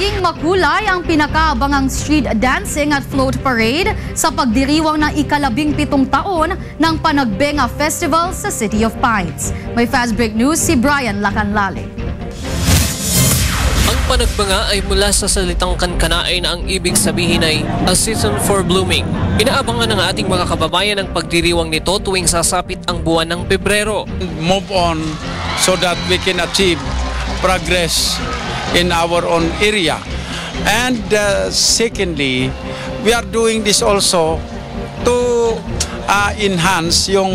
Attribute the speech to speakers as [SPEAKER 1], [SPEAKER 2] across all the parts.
[SPEAKER 1] Naging makulay ang pinakaabangang street dancing at float parade sa pagdiriwang ng ikalabing pitong taon ng Panagbenga Festival sa City of Pines. May fast break news si Brian Lacanlale.
[SPEAKER 2] Ang panagbanga ay mula sa salitang kankanain na ang ibig sabihin ay a season for blooming. Inaabangan ng ating mga kababayan ang pagdiriwang nito tuwing sasapit ang buwan ng Pebrero.
[SPEAKER 3] move on so that we can achieve progress in our own area. And uh, secondly, we are doing this also to uh, enhance yung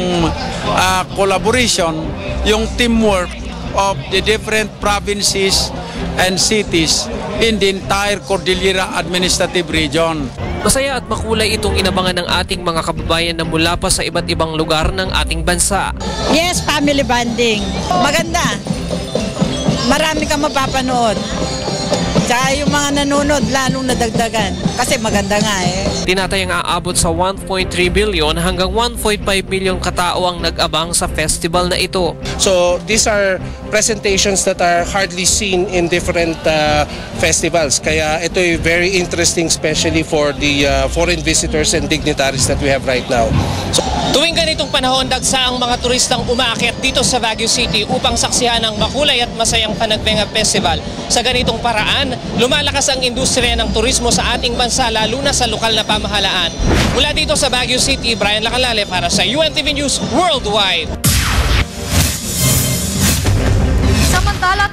[SPEAKER 3] uh, collaboration, yung teamwork of the different provinces and cities in the entire Cordillera Administrative Region.
[SPEAKER 2] Masaya at makulay itong inabangan ng ating mga kababayan na mula pa sa iba't ibang lugar ng ating bansa.
[SPEAKER 4] Yes, family bonding. Maganda. Marami kang mapapanood. Tsaka yung mga nanonood, lalong nadagdagan. Kasi maganda nga eh.
[SPEAKER 2] Tinatayang aabot sa 1.3 billion hanggang 1.5 billion katao ang nag-abang sa festival na ito.
[SPEAKER 5] So these are presentations that are hardly seen in different uh, festivals. Kaya ito ay very interesting especially for the uh, foreign visitors and dignitaries that we have right now. So,
[SPEAKER 2] Tuwing ganitong panahon, dagsa ang mga turistang umaakyat dito sa Baguio City upang saksihan ang makulay at masayang Panagbenga Festival. Sa ganitong paraan, lumalakas ang industriya ng turismo sa ating bansa lalo na sa lokal na pamahalaan. Mula dito sa Baguio City, Brian Lacalale para sa UNTV News Worldwide. Samantala,